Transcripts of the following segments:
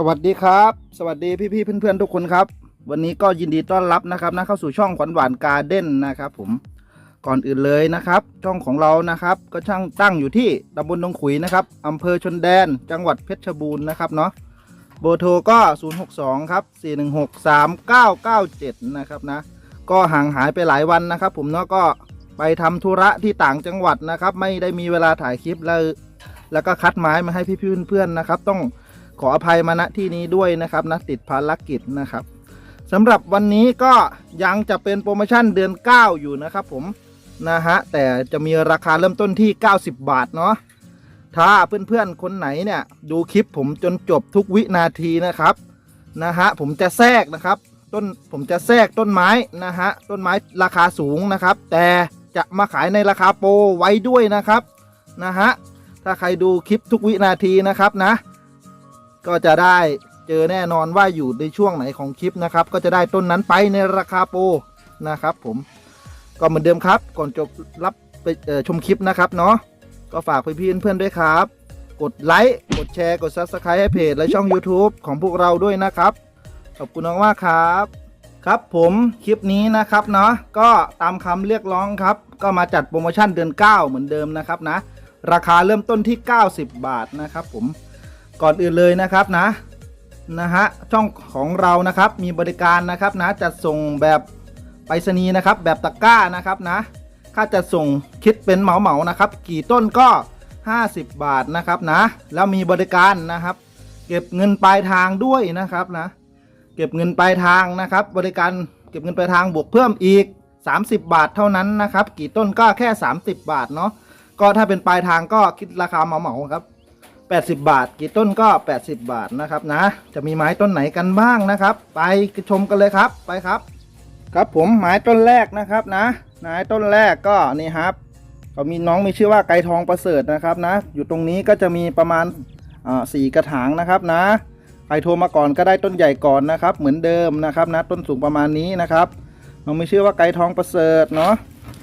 สวัสดีครับ สวัสดีพี่ๆเพื่อนๆทุกคนครับ วันนี้ก็ยินดีต้อนรับนะครับนะเข้าสู่ช่องขวัญหวานการ์เด้นนะครับผมก่อนอื่นเลยนะครับ ช่องของเรานะครับ ก็ช่างตั้งอยู่ที่ตำบลดงขุยนะครับอำเภอชนแดน จังหวัดเพชรบูรณ์นะครับเนาะเบอร์โทรก็ 062 ครับ 416 3997 นะครับนะก็ห่างหายไปหลายวันนะครับ ผมเนาะก็ไปทำธุระที่ต่างจังหวัดนะครับ ไม่ได้มีเวลาถ่ายคลิปแล้วแล้วก็คัดไม้มาให้พี่ๆเพื่อนๆนะครับ ต้อง ขออภัยมาณที่นี้ด้วยนะครับนะติดภารกิจนะครับสำหรับวันนี้ก็ยังจะเป็นโปรโมชั่นเดือน 9 อยู่นะครับผมนะฮะแต่จะมีราคาเริ่มต้นที่ 90 บาทเนาะถ้าเพื่อนๆคนไหนเนี่ยดูคลิปผมจนจบทุกวินาทีนะครับนะฮะผมจะแทรกนะครับ ต้นผมจะแทรกต้นไม้นะฮะต้นไม้ราคาสูงนะครับ แต่จะมาขายในราคาโปรไว้ด้วยนะครับนะฮะถ้าใครดูคลิปทุกวินาทีนะครับนะ ก็จะได้เจอแน่นอนว่าอยู่ในช่วงไหนของคลิปนะครับ ก็จะได้ต้นนั้นไปในราคาโปรนะครับ ผมก็เหมือนเดิมครับ ก่อนจบรับไปชมคลิปนะครับเนาะก็ฝากพี่ๆเพื่อนๆด้วยครับ กดไลค์กดแชร์กด Subscribe ให้เพจและช่อง YouTube ของพวกเราด้วยนะครับ ขอบคุณมากครับ ครับผมคลิปนี้นะครับเนาะก็ตามคำเรียกร้องครับ ก็มาจัดโปรโมชั่นเดือน 9 เหมือนเดิมนะครับนะ ราคาเริ่มต้นที่ 90 บาทนะครับผม ก่อนอื่นเลยนะครับนะนะฮะช่องของเรานะครับมีบริการนะครับนะจัดส่งแบบไปรษณีย์นะครับ แบบตะกร้านะครับนะค่าจัดส่งคิดเป็นเหมาเหมานะครับ กี่ต้นก็ 50 บาทนะครับนะ แล้วมีบริการนะครับ เก็บเงินปลายทางด้วยนะครับนะ เก็บเงินปลายทางนะครับ บริการเก็บเงินปลายทางบวกเพิ่มอีก 30 บาทเท่านั้นนะครับ กี่ต้นก็แค่ 30 บาทเนาะก็ถ้าเป็นปลายทางก็คิดราคาเหมาเหมาครับ 80 บาท กี่ต้นก็ 80 บาทนะครับนะ จะมีไม้ต้นไหนกันบ้างนะครับ ไปชมกันเลยครับไปครับ ครับผมไม้ต้นแรกนะครับนะไม้ต้นแรกก็นี่ครับเขามีน้องมีชื่อว่าไก่ทองประเสริฐนะครับนะ อยู่ตรงนี้ก็จะมีประมาณสี่กระถางนะครับนะใครโทรมาก่อนก็ได้ต้นใหญ่ก่อนนะครับ เหมือนเดิมนะครับนะต้นสูงประมาณนี้นะครับน้องมีชื่อว่าไก่ทองประเสริฐเนาะ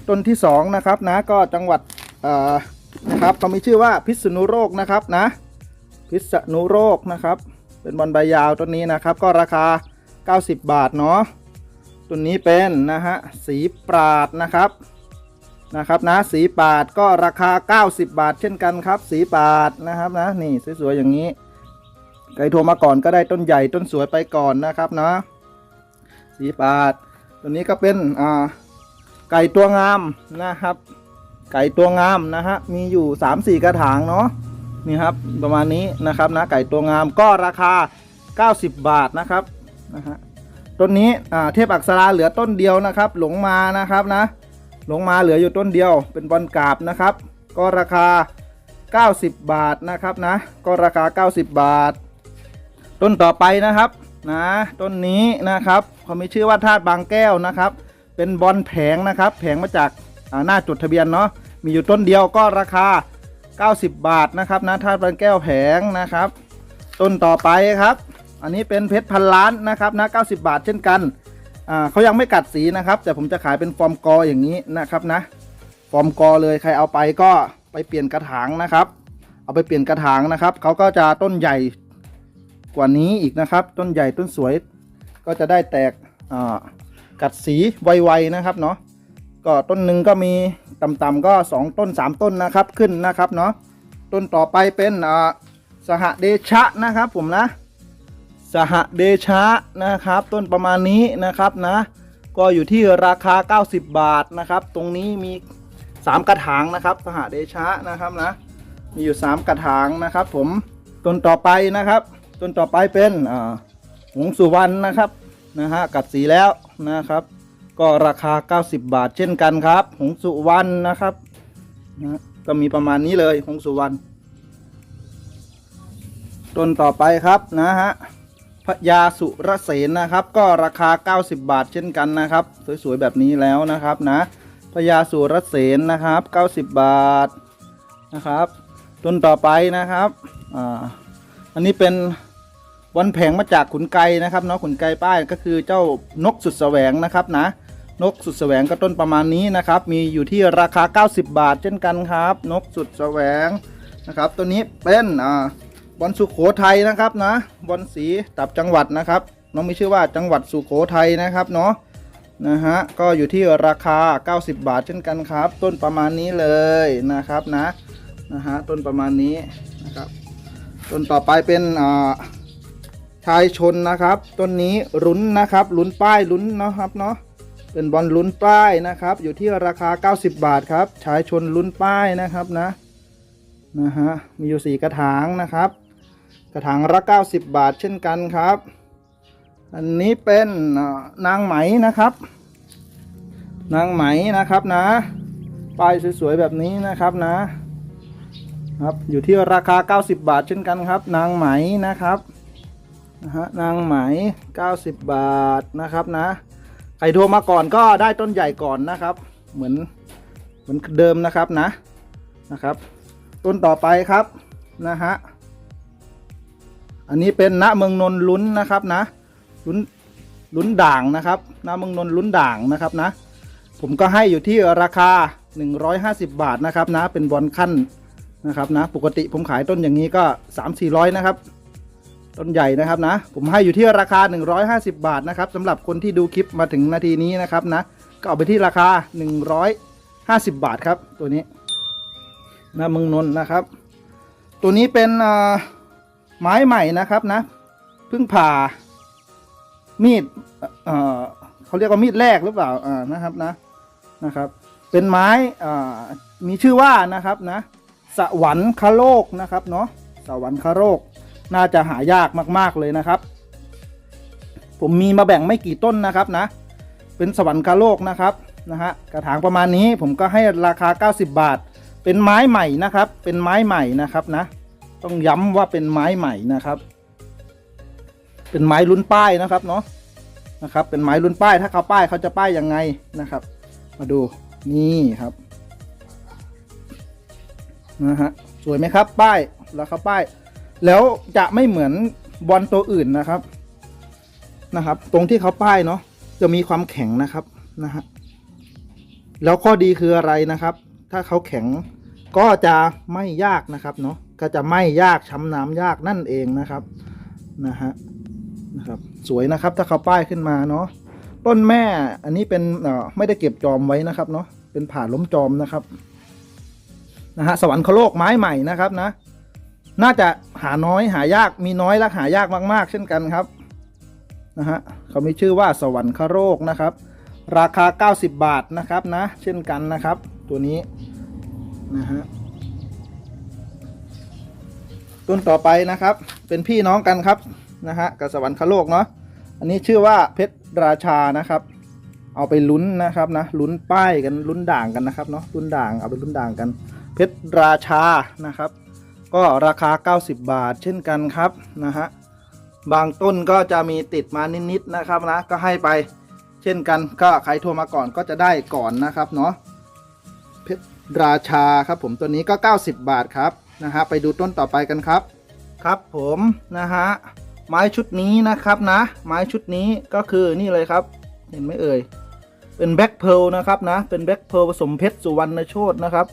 ต้นที่สองนะครับนะก็จังหวัดอ นะครับเขามีชื่อว่าพิษณุโลกนะครับนะ พิษณุโลกนะครับ เป็นบอลใบยาวต้นนี้นะครับ ก็ราคา 90 บาทเนาะต้นนี้เป็นนะฮะสีปราดนะครับนะครับนะสีปาดก็ราคา 90 บาท เช่นกันครับ สีปาดนะครับนะนี่สวยๆอย่างนี้ใครโทรมาก่อนก็ได้ต้นใหญ่ต้นสวยไปก่อนนะครับนะสีปาดตัวนี้ก็เป็นอ่าไก่ตัวงามนะครับ ไก่ตัวงามนะฮะมีอยู่ 3-4 กระถางเนาะนี่ครับประมาณนี้นะครับนะไก่ตัวงามก็ราคา 90 บาทนะครับนะฮะต้นนี้เทพอักษราเหลือต้นเดียวนะครับ หลงมานะครับนะหลงมาเหลืออยู่ต้นเดียว เป็นบอลกราบนะครับ ก็ราคา 90 บาทนะครับนะก็ราคา 90 บาท ต้นต่อไปนะครับนะต้นนี้นะครับเขามีชื่อว่าธาตุบางแก้วนะครับ เป็นบอลแผงนะครับ แผงมาจาก หน้าจดทะเบียนเนาะมีอยู่ต้นเดียวก็ราคา 90 บาทนะครับนะธาตุบางแก้วแผงนะครับ ต้นต่อไปครับ อันนี้เป็นเพชรพันล้านนะครับนะ90 บาทเช่นกันอ่าเขายังไม่กัดสีนะครับ แต่ผมจะขายเป็นฟอร์มกออย่างนี้นะครับนะฟอร์มกอเลยใครเอาไปก็ไปเปลี่ยนกระถางนะครับ เอาไปเปลี่ยนกระถางนะครับเขาก็จะต้นใหญ่กว่านี้อีกนะครับ ต้นใหญ่ต้นสวยก็จะได้แตกอ่ากัดสีไวๆนะครับเนาะ ก็ต้นหนึ่งก็มีต่ำๆก็ 2 ต้น 3 ต้นนะครับขึ้นนะครับเนาะต้นต่อไปเป็นสหเดชะนะครับผมนะ สหเดชะนะครับ ต้นประมาณนี้นะครับนะก็อยู่ที่ราคา 90 บาทนะครับ ตรงนี้มี 3 กระถางนะครับสหเดชะนะครับนะมีอยู่ 3 กระถางนะครับ ผมต้นต่อไปนะครับต้นต่อไปเป็นหงสุวรรณนะครับนะฮะกัดสีแล้วนะครับ ก็ราคา 90 บาทเช่นกันครับ หงสุวรรณนะครับนะก็มีประมาณนี้เลยหงสุวรรณต้นต่อไปครับนะฮะพญาสุรเสนนะครับ ก็ราคา 90 บาทเช่นกันนะครับ สวยๆแบบนี้แล้วนะครับนะพญาสุรเสนนะครับ 90 บาทนะครับต้นต่อไปนะครับอ่าอันนี้เป็นวันแผงมาจากขุนไกนะครับเนาะขุนไกป้ายก็คือเจ้านกสุดแสวงนะครับนะ นกสุดแสวงก็ต้นประมาณนี้นะครับ มีอยู่ที่ราคา 90 บาทเช่นกันครับ นกสุดแสวงนะครับ ตัวนี้เป็นอ่าบอลสุโขทัยนะครับนะบอลสีตับจังหวัดนะครับน้องมีชื่อว่าจังหวัดสุโขทัยนะครับเนาะนะฮะก็อยู่ที่ราคา 90 บาทเช่นกันครับ ต้นประมาณนี้เลยนะครับนะนะฮะต้นประมาณนี้นะครับต้นต่อไปเป็นอ่าชายชนนะครับ ต้นนี้ลุ้นนะครับลุ้นป้ายลุ้นนะครับเนาะ เป็นบอลลุ้นป้ายนะครับ อยู่ที่ราคา 90 บาทครับชายชนลุ้นป้ายนะครับนะนะฮะมีอยู่ 4 กระถางนะครับ กระถางละ 90 บาทเช่นกันครับ อันนี้เป็นนางไหมนะครับ นางไหมนะครับนะป้ายสวยๆแบบนี้นะครับนะครับอยู่ที่ราคา 90 บาทเช่นกันครับ นางไหมนะครับนะฮะนางไหม 90 บาทนะครับนะ ใครโทรมาก่อนก็ได้ต้นใหญ่ก่อนนะครับ เหมือนเหมือนเดิมนะครับนะนะครับ ต้นต่อไปครับนะฮะอันนี้เป็นณเมืองนนลุ้นนะครับนะลุ้นลุ้นด่างนะครับณเมืองนนลุ้นด่างนะครับนะ ผมก็ให้อยู่ที่ราคา 150 บาทนะครับนะเป็นบอลขั้นนะครับนะปกติผมขายต้นอย่างนี้ก็ 3 4 0 0 นะครับ ต้นใหญ่นะครับนะ ผมให้อยู่ที่ราคา 150 บาทนะครับสำหรับคนที่ดูคลิปมาถึงนาทีนี้นะครับนะ ก็เอาไปที่ราคา 150 บาทครับ ตัวนี้นะมึงนนนะครับ ตัวนี้เป็นไม้ใหม่นะครับนะเพิ่งผ่ามีดเเขาเรียกว่ามีดแรกหรือเปล่านะครับนะนะครับ เป็นไม้มีชื่อว่านะครับนะสวรรคโลกนะครับเนาะสวรรคโลก น่าจะหายากมากๆเลยนะครับ ผมมีมาแบ่งไม่กี่ต้นนะครับนะ เป็นสวรรคโลกนะครับนะฮะกระถางประมาณนี้ผมก็ให้ราคา 90 บาท เป็นไม้ใหม่นะครับ เป็นไม้ใหม่นะครับนะ ต้องย้ำว่าเป็นไม้ใหม่นะครับ เป็นไม้ลุ้นป้ายนะครับเนาะนะครับ เป็นไม้ลุ้นป้ายถ้าเขาป้ายเขาจะป้ายยังไงนะครับ มาดูนี่ครับนะฮะสวยไหมครับ ป้ายแล้วครับป้าย แล้วจะไม่เหมือนบอลตัวอื่นนะครับนะครับ ตรงที่เขาป้ายเนาะจะมีความแข็งนะครับนะฮะแล้วข้อดีคืออะไรนะครับ ถ้าเขาแข็งก็จะไม่ยากนะครับเนาะก็จะไม่ยากช้ำน้ำยากนั่นเองนะครับนะฮะนะครับ สวยนะครับถ้าเขาป้ายขึ้นมาเนาะต้นแม่อันนี้เป็นเอ่อไม่ได้เก็บจอมไว้นะครับเนาะเป็นผ่าล้มจอมนะครับนะฮะสวรรคโลกไม้ใหม่นะครับนะ น่าจะหาน้อยหายากมีน้อยและหายากมาก ๆ เช่นกันครับนะฮะเขามีชื่อว่าสวรรคโลกนะครับ ราคา 90 บาทนะครับนะ เช่นกันนะครับ ตัวนี้นะฮะต้นต่อไปนะครับ เป็นพี่น้องกันครับนะฮะกับสวรรคโลกเนาะอันนี้ชื่อว่าเพชรราชานะครับ เอาไปลุ้นนะครับนะลุ้นป้ายกันลุ้นด่างกันนะครับเนาะลุ้นด่างเอาไปลุ้นด่างกัน เพชรราชานะครับ ก็ราคา 90 บาท เช่นกันครับนะฮะบางต้นก็จะมีติดมานิดๆนะครับนะก็ให้ไปเช่นกันก็ใครโทรมาก่อนก็จะได้ก่อนนะครับเนาะเพชรราชาครับผมตัวนี้ก็ 90 บาทครับนะฮะไปดูต้นต่อไปกันครับ ครับผมนะฮะไม้ชุดนี้นะครับนะ ไม้ชุดนี้ก็คือนี่เลยครับ เห็นไหมเอ่ยเป็นแบ็คเพลนะครับนะเป็นแบ็คเพลผสมเพชรสุวรรณโชตนะครับ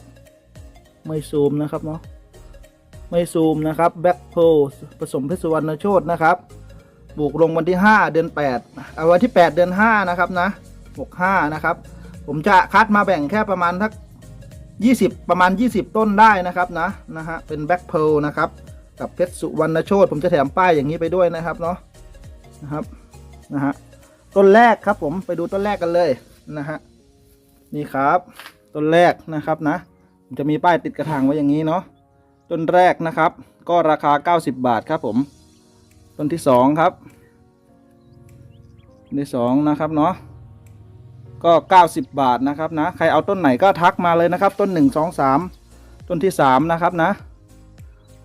ไม่ซูมนะครับเนาะ ไม่ซูมนะครับแบ็คเพลผสมเพชรสุวรรณโชตนะครับปลูกลงวันที่ 5 เดือน8เอาวันที่ 8 เดือน 5 นะครับนะ65 นะครับ ผมจะคัดมาแบ่งแค่ประมาณทัก20 ประมาณ 20 ต้นได้นะครับนะนะฮะเป็นแบ็คเพลนะครับกับเพชรสุวรรณโชตผมจะแถมป้ายอย่างนี้ไปด้วยนะครับเนาะนะครับนะฮะต้นแรกครับผมไปดูต้นแรกกันเลยนะฮะนี่ครับ ต้นแรกนะครับนะจะมีป้ายติดกระถางไว้อย่างนี้เนาะ ต้นแรกนะครับ ก็ราคา 90 บาทครับผม ต้นที่สองครับต้นที่สองนะครับเนาะก็ 90 บาทนะครับนะ ใครเอาต้นไหนก็ทักมาเลยนะครับ ต้น 1 2 3 ต้นที่ 3 นะครับนะ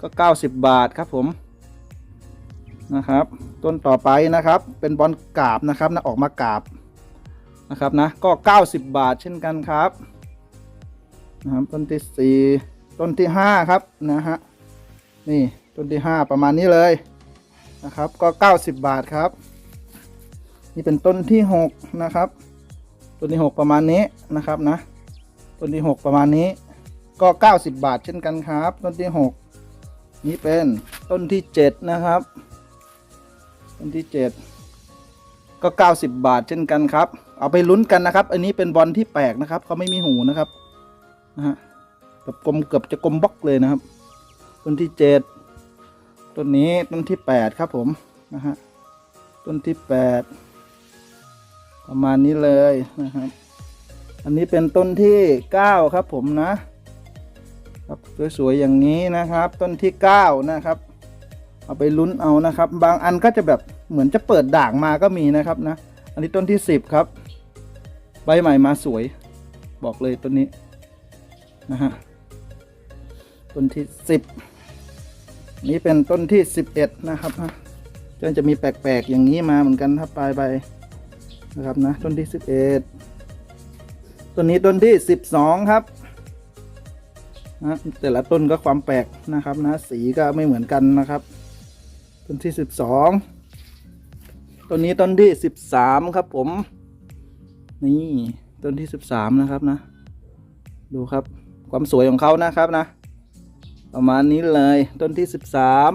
ก็ 90 บาทครับผมนะครับ ต้นต่อไปนะครับ เป็นบอลกาบนะครับนะออกมากาบนะครับนะ ก็ 90 บาทเช่นกันครับนะครับต้นที่ 4 ต้นที่5ครับนะฮะนี่ต้นที่5ประมาณนี้เลยนะครับก็90บาทครับ นี่เป็นต้นที่6นะครับต้นที่6ประมาณนี้นะครับนะต้นที่6ประมาณนี้ก็90บาทเช่นกันครับ ต้นที่6นี่เป็นต้นที่เจ็ดนะครับ ต้นที่เจ็ดก็90บาทเช่นกันครับ เอาไปลุ้นกันนะครับ อันนี้เป็นบอลที่แปลกนะครับเขาไม่มีหูนะครับนะฮะ แบบกลมเกือบจะกลมบล็อกเลยนะครับ ต้นที่เจ็ดต้นนี้ต้นที่แปดครับผมนะฮะต้นที่แปดประมาณนี้เลยนะครับ อันนี้เป็นต้นที่เก้าครับผมนะครับสวยๆอย่างนี้นะครับ ต้นที่เก้านะครับ เอาไปลุ้นเอานะครับ บางอันก็จะแบบเหมือนจะเปิดด่างมาก็มีนะครับนะ อันนี้ต้นที่สิบครับใบใหม่มาสวย บอกเลยต้นนี้นะฮะ ต้นที่สิบนี่เป็นต้นที่สิบเอ็ดนะครับนะก็จะมีแปลกๆอย่างนี้มาเหมือนกันถ้าปลายใบนะครับนะต้นที่สิบเอ็ดต้นนี้ต้นที่สิบสองครับนะแต่ละต้นก็ความแปลกนะครับนะสีก็ไม่เหมือนกันนะครับ ต้นที่สิบสองต้นนี้ต้นที่สิบสามครับผม นี่ต้นที่สิบสามนะครับนะ ดูครับความสวยของเขานะครับนะ ประมาณนี้เลยต้นที่สิบสาม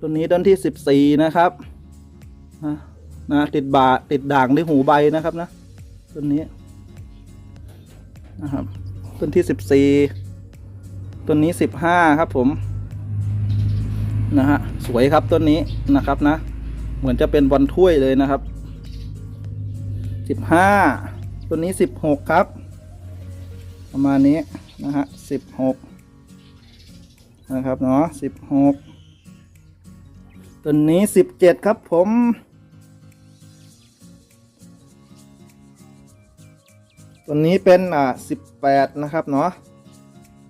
ต้นนี้ต้นที่สิบสี่นะครับนะติดบาติดด่างที่หูใบนะครับนะต้นนี้นะครับต้นที่สิบสี่ต้นนี้สิบห้าครับผมนะฮะสวยครับต้นนี้นะครับนะ เหมือนจะเป็นบอลถ้วยเลยนะครับสิบห้าต้นนี้สิบหกครับ ประมาณนี้นะฮะสิบหก นะครับเนาะสิบหกต้นนี้สิบเจ็ดครับผมต้นนี้เป็นอ่าสิบแปดนะครับเนาะ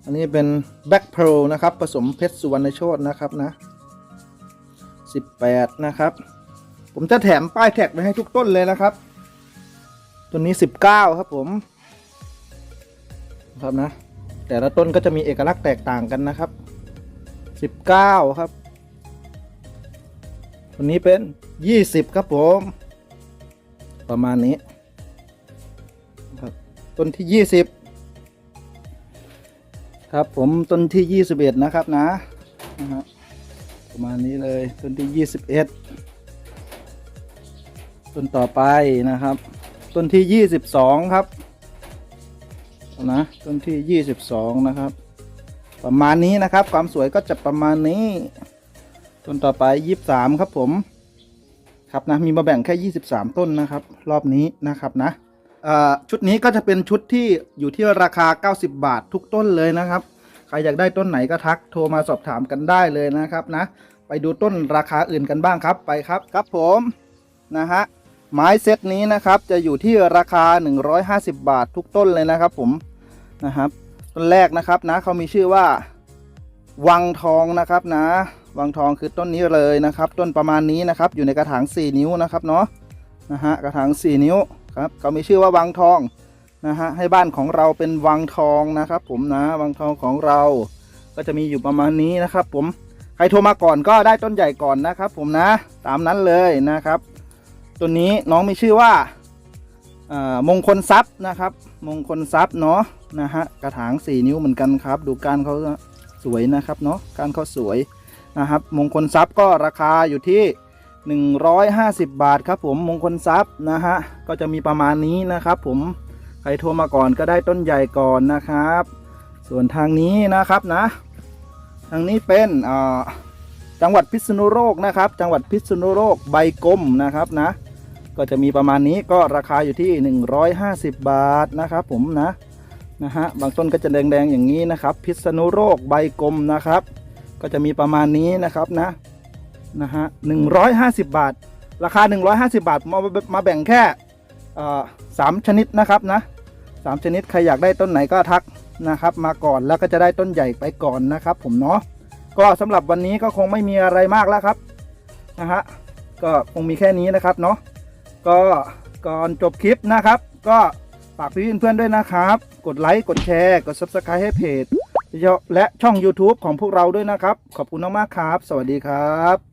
อันนี้เป็นแบ็ k เพ a ลนะครับ ผสมเพชรสุวรรณโชตนะครับนะ18นะครับ ผมจะแถมป้ายแท็กไปให้ทุกต้นเลยนะครับ ตัวนี้19ครับผมครับนะแต่ละต้นก็จะมีเอกลักษณ์แตกต่างกันนะครับ 19ครับ ตัวนี้เป็น20ครับผม ประมาณนี้ครับต้นที่20ครับผมต้นที่21นะครับนะนะฮะประมาณนี้เลยต้นที่21ต้นต่อไปนะครับ ต้นที่22ครับนะต้นที่22นะครับ ประมาณนี้นะครับ ความสวยก็จะประมาณนี้ต้นต่อไป23ครับผม ครับนะมีมาแบ่งแค่23ต้นนะครับ รอบนี้นะครับนะชุดนี้ก็จะเป็นชุดที่อยู่ที่ราคา 90 บาททุกต้นเลยนะครับ ใครอยากได้ต้นไหนก็ทักโทรมาสอบถามกันได้เลยนะครับนะ ไปดูต้นราคาอื่นกันบ้างครับไปครับครับผมนะฮะไม้เซตนี้นะครับจะอยู่ที่ราคา 150 บาททุกต้นเลยนะครับผมนะครับ ต้นแรกนะครับนะเขามีชื่อว่า วังทองนะครับนะ วังทองคือต้นนี้เลยนะครับ ต้นประมาณนี้นะครับ อยู่ในกระถาง 4 นิ้วนะครับเนาะนะฮะกระถาง 4 นิ้วครับเขามีชื่อว่าวังทองนะฮะให้บ้านของเราเป็นวังทองนะครับ ผมนะวังทองของเรา ก็จะมีอยู่ประมาณนี้นะครับ ผมใครโทรมาก่อนก็ได้ต้นใหญ่ก่อนนะครับ ผมนะตามนั้นเลยนะครับต้นนี้น้องมีชื่อว่าอ่า มงคลทรัพย์นะครับ มงคลทรัพย์เนาะนะฮะกระถาง 4 นิ้วเหมือนกันครับ ดูการเขาสวยนะครับเนาะการเขาสวยนะครับ มงคลทรัพย์ก็ราคาอยู่ที่ 150 บาทครับผมมงคลทรัพย์นะฮะก็จะมีประมาณนี้นะครับ ผมใครโทรมาก่อนก็ได้ต้นใหญ่ก่อนนะครับ ส่วนทางนี้นะครับนะ ทางนี้เป็นจังหวัดพิษณุโลกนะครับ จังหวัดพิษณุโลกใบกลมนะครับนะ ก็จะมีประมาณนี้ก็ราคาอยู่ที่ 150 บาทนะครับผมนะนะฮะบางต้นก็จะแดงๆอย่างนี้นะครับ พิษณุโลกใบกลมนะครับ ก็จะมีประมาณนี้นะครับนะนะฮะ150บาท ราคา 150 บาทมามาแบ่งแค่สามชนิดนะครับนะสามชนิดใครอยากได้ต้นไหนก็ทักนะครับมาก่อนแล้วก็จะได้ต้นใหญ่ไปก่อนนะครับ ผมเนาะก็สำหรับวันนี้ก็คงไม่มีอะไรมากแล้วครับนะฮะก็คงมีแค่นี้นะครับเนาะ ก็ก่อนจบคลิปนะครับ ก็ฝากพี่เพื่อนๆด้วยนะครับ กดไลค์กดแชร์กด Subscribe ให้เพจและช่อง YouTube ของพวกเราด้วยนะครับ ขอบคุณมากๆครับ สวัสดีครับ